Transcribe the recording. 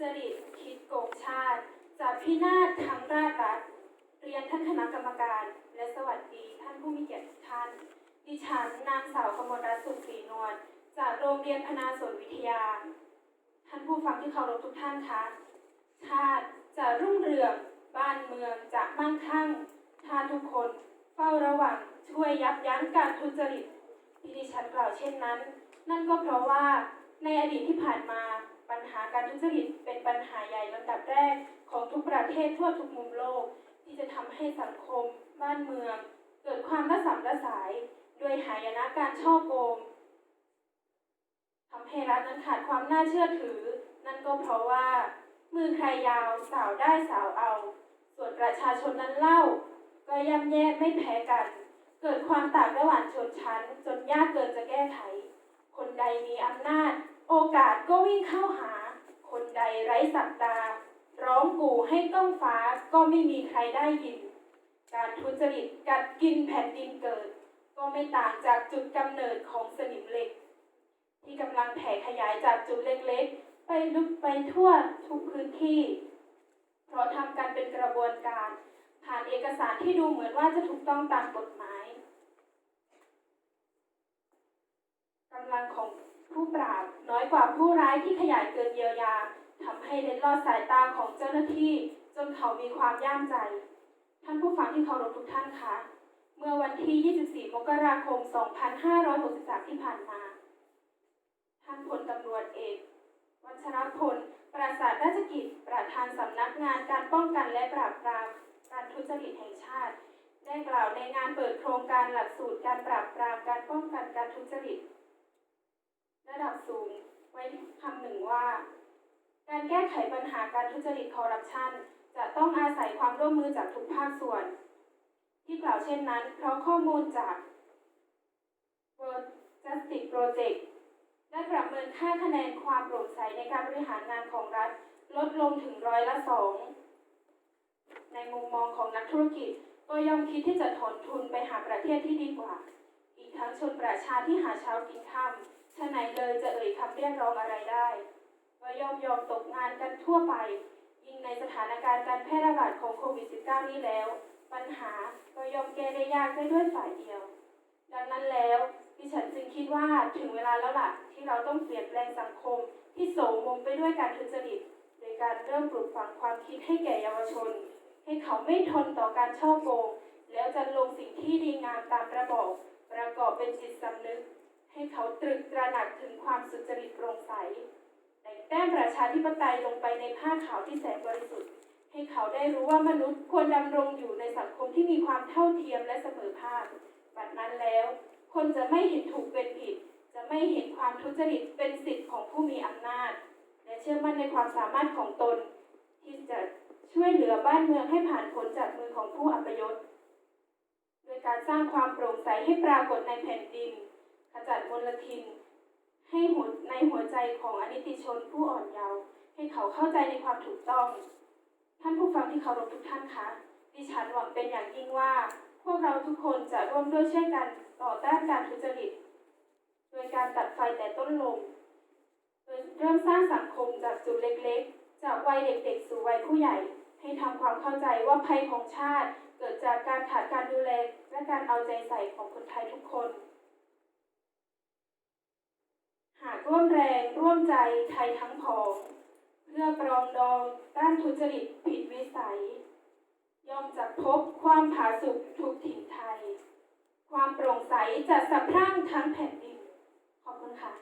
จริตคิดโกงชาติจะพินาศทั้งราชรัฐเรียนท่านคณะกรรมการ และสวัสดีท่านผู้มีเกียรติทุกท่าน ดิฉันนางสาวกมลรัตน์สุขศรีนวลจากโรงเรียนพนาสนวิทยา ท่านผู้ฟังที่เคารพทุกท่านคะชาติจะรุ่งเรืองบ้านเมืองจะมั่งคั่งถ้าทุกคนเฝ้าระวังช่วยยับยั้งการทุจริตที่ดิฉันกล่าวเช่นนั้น นั่นก็เพราะว่าในอดีตที่ผ่านมา หาการทุจริตเป็นปัญหาใหญ่ลำดับแรกของทุกประเทศทั่วทุกมุมโลก ที่จะทำให้สังคม บ้านเมือง เกิดความระสำระสายด้วยหายนะการช่อโกงทำให้รัฐนั้นขาดความน่าเชื่อถือ นั่นก็เพราะว่า มือใครยาวสาวได้สาวเอา ส่วนประชาชนนั้นเล่า ก็ย่ำแย่ไม่แพ้กัน เกิดความต่างระหว่างชนชั้น จนยากเกินจะแก้ไข คนใดมีอำนาจ โอกาสก็วิ่งเข้าหา คนใดไร้สักดาร้องกู่ให้ต้องฟ้าก็ไม่มีใครได้ยิน การทุจริตกัดกินแผ่นดินเกิด ก็ไม่ต่างจากจุดกำเนิดของสนิมเหล็ก ที่กำลังแผ่ขยายจากจุดเล็กๆ ไปลุกไปทั่วทุกพื้นที่ เพราะทำกันเป็นกระบวนการ ผ่านเอกสารที่ดูเหมือนว่าจะถูกต้องตามกฎหมายกำลังของ ผู้ปราบน้อยกว่าผู้ร้ายที่ขยายเกินเยียวยาทำให้เล็ดลอดสายตาของเจ้าหน้าที่จนเขามีความย่ามใจ ท่านผู้ฟังที่เคารพทุกท่านคะ เมื่อวันที่ 24 มกราคม 2563 ที่ผ่านมา ท่านพลตำรวจเอก วัชรพล ปราศาสตร์ราชกิจ ประธานสำนักงานการป้องกันและปราบปราม การทุจริตแห่งชาติ ได้กล่าวในงานเปิดโครงการหลักสูตรการปราบปรามการป้องกันการทุจริต ระดับสูงไว้คำหนึ่งว่า การแก้ไขปัญหาการทุจริตคอร์รัปชันจะต้องอาศัยความร่วมมือจากทุกภาคส่วน ที่กล่าวเช่นนั้น เพราะข้อมูลจาก World Justice Project ได้ประเมินค่าคะแนนความโปร่งใสในการบริหารงานของรัฐ ลดลงถึงร้อยละสองในมุมมองของนักธุรกิจก็ย่อมคิดที่จะถอนทุนไปหาประเทศที่ดีกว่า อีกทั้งชนประชาที่หาเช้ากินค่ำ ฉะไหนเลยจะเอ่ยคำเรียกร้องอะไรได้ก็ย่อมยอมตกงานกันทั่วไป ยิ่งในสถานการณ์การแพร่ระบาดของโควิด -19 นี้แล้ว ปัญหาก็ย่อมแก้ได้ยากได้ด้วยฝ่ายเดียว ดังนั้นแล้วดิฉันจึงคิดว่าถึงเวลาแล้วล่ะที่เราต้องเปลี่ยนแปลงสังคมที่โสมมไปด้วยการทุจริตโดยการเริ่มปลูกฝังความคิดให้แก่เยาวชน ให้เขาไม่ทนต่อการช่อโกง แล้วจะลงสิ่งที่ดีงามตามระบอบประกอบเป็นจิตสำนึก ให้เขาตรึกตระหนักถึงความสุจริตโปร่งใสแต่งแต้มประชาธิปไตยลงไปในผ้าขาวที่แสนบริสุทธิ์ ให้เขาได้รู้ว่ามนุษย์ควรดำรงอยู่ในสังคมที่มีความเท่าเทียมและเสมอภาคบัดนั้นแล้ว คนจะไม่เห็นถูกเป็นผิด จะไม่เห็นความทุจริตเป็นสิทธิ์ของผู้มีอำนาจ และเชื่อมั่นในความสามารถของตน ที่จะช่วยเหลือบ้านเมืองให้ผ่านพ้นจากมือของผู้อัปยศโดยการสร้างความโปร่งใสให้ปรากฏในแผ่นดิน มลทิน ให้หัวในหัวใจของอนิติชนผู้อ่อนเยาว์ให้เขาเข้าใจในความถูกต้อง ท่านผู้ฟังที่เคารพทุกท่านคะดิฉันหวังเป็นอย่างยิ่งว่า พวกเราทุกคนจะร่วมด้วยช่วยกันต่อต้านการทุจริต โดยการตัดไฟแต่ต้นลมโดยเริ่มสร้างสังคมจากจุดเล็กๆ จากวัยเด็กๆ สู่วัยผู้ใหญ่ ให้ทำความเข้าใจว่าภัยของชาติเกิดจากการขาดการดูแลและการเอาใจใส่ของคนไทยทุกคน หากร่วมแรงร่วมใจไทยทั้งผอง เพื่อปรองดองต้านทุจริตผิดวิสัยย่อมจะพบความผาสุกทุกถิ่นไทย ความโปร่งใสจะสะพรั่งทั้งแผ่นดิน ขอบคุณค่ะ